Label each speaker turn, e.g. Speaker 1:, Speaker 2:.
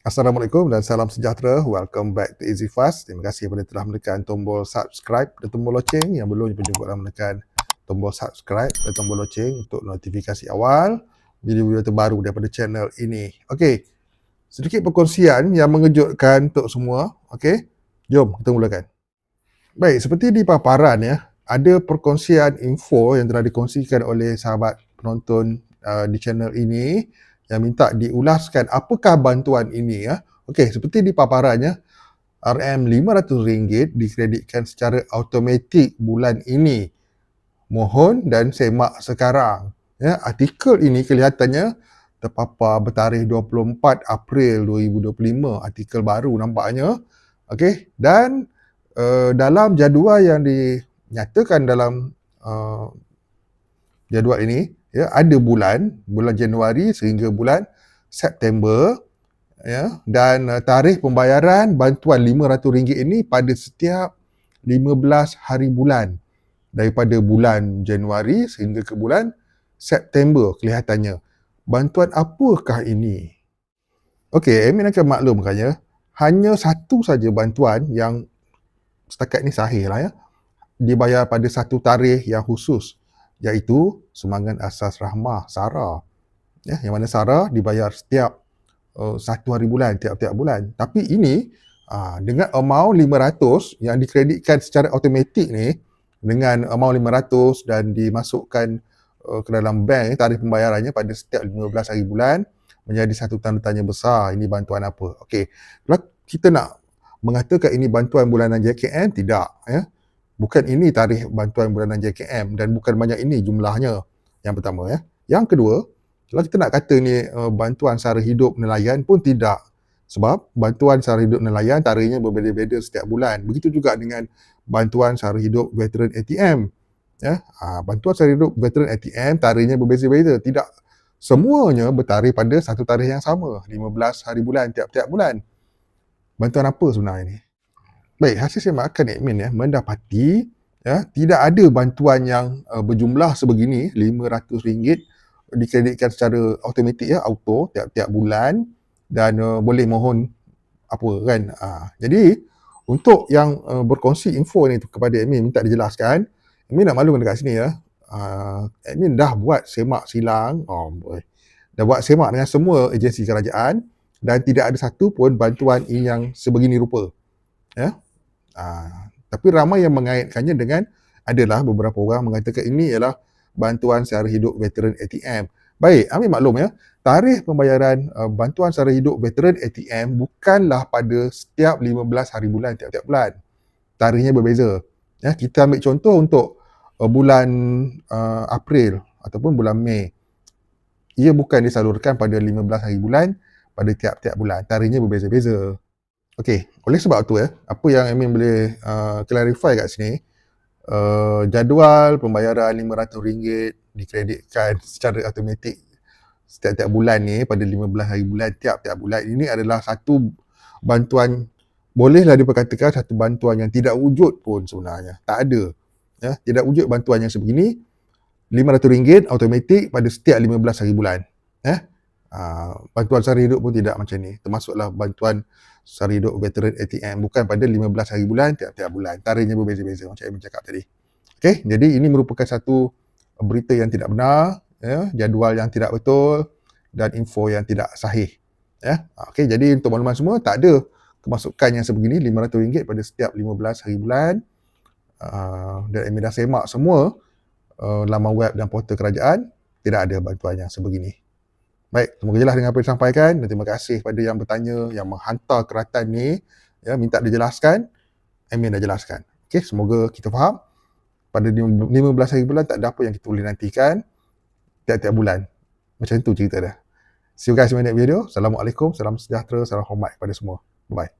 Speaker 1: Assalamualaikum dan salam sejahtera. Welcome back to Easy Fast. Terima kasih kepada telah menekan tombol subscribe dan tombol loceng. Yang belum pun juga menekan tombol subscribe dan tombol loceng untuk notifikasi awal video-video terbaru daripada channel ini. Okey. Sedikit perkongsian yang mengejutkan untuk semua. Okey. Jom kita mulakan. Baik, seperti di paparan ya, ada perkongsian info yang telah dikongsikan oleh sahabat penonton uh, di channel ini yang minta diulaskan apakah bantuan ini ya. Okey, seperti di paparannya RM500 dikreditkan secara automatik bulan ini. Mohon dan semak sekarang. Ya, artikel ini kelihatannya terpapar bertarikh 24 April 2025, artikel baru nampaknya. Okey, dan uh, dalam jadual yang dinyatakan dalam uh, jadual ini, ya ada bulan bulan Januari sehingga bulan September ya dan uh, tarikh pembayaran bantuan RM500 ini pada setiap 15 hari bulan. Daripada bulan Januari sehingga ke bulan September kelihatannya. Bantuan apakah ini? Okey Amin akan maklumkannya hanya satu saja bantuan yang setakat ini sahih lah ya dibayar pada satu tarikh yang khusus iaitu sumbangan asas rahmah Sarah. Ya, yang mana Sarah dibayar setiap uh, satu hari bulan, tiap-tiap bulan. Tapi ini uh, dengan amount 500 yang dikreditkan secara automatik ni dengan amount 500 dan dimasukkan uh, ke dalam bank tarikh pembayarannya pada setiap 15 hari bulan menjadi satu tanda tanya besar ini bantuan apa. Okey. Kalau kita nak mengatakan ini bantuan bulanan JKN tidak ya bukan ini tarikh bantuan bulanan JKM dan bukan banyak ini jumlahnya yang pertama ya. Yang kedua, kalau kita nak kata ni uh, bantuan sara hidup nelayan pun tidak. Sebab bantuan sara hidup nelayan tarikhnya berbeza-beza setiap bulan. Begitu juga dengan bantuan sara hidup veteran ATM. Ya, ha, bantuan sara hidup veteran ATM tarikhnya berbeza-beza. Tidak semuanya bertarikh pada satu tarikh yang sama. 15 hari bulan tiap-tiap bulan. Bantuan apa sebenarnya ni? Baik, hasil semakan admin ya mendapati ya tidak ada bantuan yang uh, berjumlah sebegini RM500 dikreditkan secara automatik ya auto tiap-tiap bulan dan uh, boleh mohon apa kan. Uh, jadi untuk yang uh, berkongsi info ni kepada admin minta dijelaskan, admin nak malu dekat sini ya. Uh, admin dah buat semak silang, oh boy. Dah buat semak dengan semua agensi kerajaan dan tidak ada satu pun bantuan ini yang sebegini rupa. Ya. Uh, tapi ramai yang mengaitkannya dengan adalah beberapa orang mengatakan ini ialah bantuan secara hidup veteran ATM. Baik, ambil maklum ya. Tarikh pembayaran uh, bantuan secara hidup veteran ATM bukanlah pada setiap 15 hari bulan tiap-tiap bulan. Tarikhnya berbeza. Ya, kita ambil contoh untuk uh, bulan uh, April ataupun bulan Mei. Ia bukan disalurkan pada 15 hari bulan pada tiap-tiap bulan. Tarikhnya berbeza-beza. Okey, oleh sebab tu ya, apa yang Amin boleh uh, clarify kat sini, uh, jadual pembayaran RM500 dikreditkan secara automatik setiap-tiap bulan ni pada 15 hari bulan tiap-tiap bulan ini adalah satu bantuan bolehlah diperkatakan satu bantuan yang tidak wujud pun sebenarnya. Tak ada. Ya, tidak wujud bantuan yang sebegini. RM500 automatik pada setiap 15 hari bulan. Uh, bantuan sara hidup pun tidak macam ni. Termasuklah bantuan sara hidup veteran ATM bukan pada 15 hari bulan tiap-tiap bulan. Tarikhnya berbeza-beza macam yang cakap tadi. Okey jadi ini merupakan satu berita yang tidak benar ya jadual yang tidak betul dan info yang tidak sahih ya. Okey jadi untuk makluman semua tak ada kemasukan yang sebegini RM500 pada setiap 15 hari bulan. Uh, dan Emir semak semua uh, laman web dan portal kerajaan tidak ada bantuan yang sebegini Baik, semoga jelas dengan apa yang disampaikan dan terima kasih kepada yang bertanya, yang menghantar keratan ni, ya, minta dijelaskan. Amin dah jelaskan. Okey, semoga kita faham. Pada 15 hari bulan tak ada apa yang kita boleh nantikan tiap-tiap bulan. Macam tu cerita dah. See you guys in the next video. Assalamualaikum, salam sejahtera, salam hormat kepada semua. Bye-bye.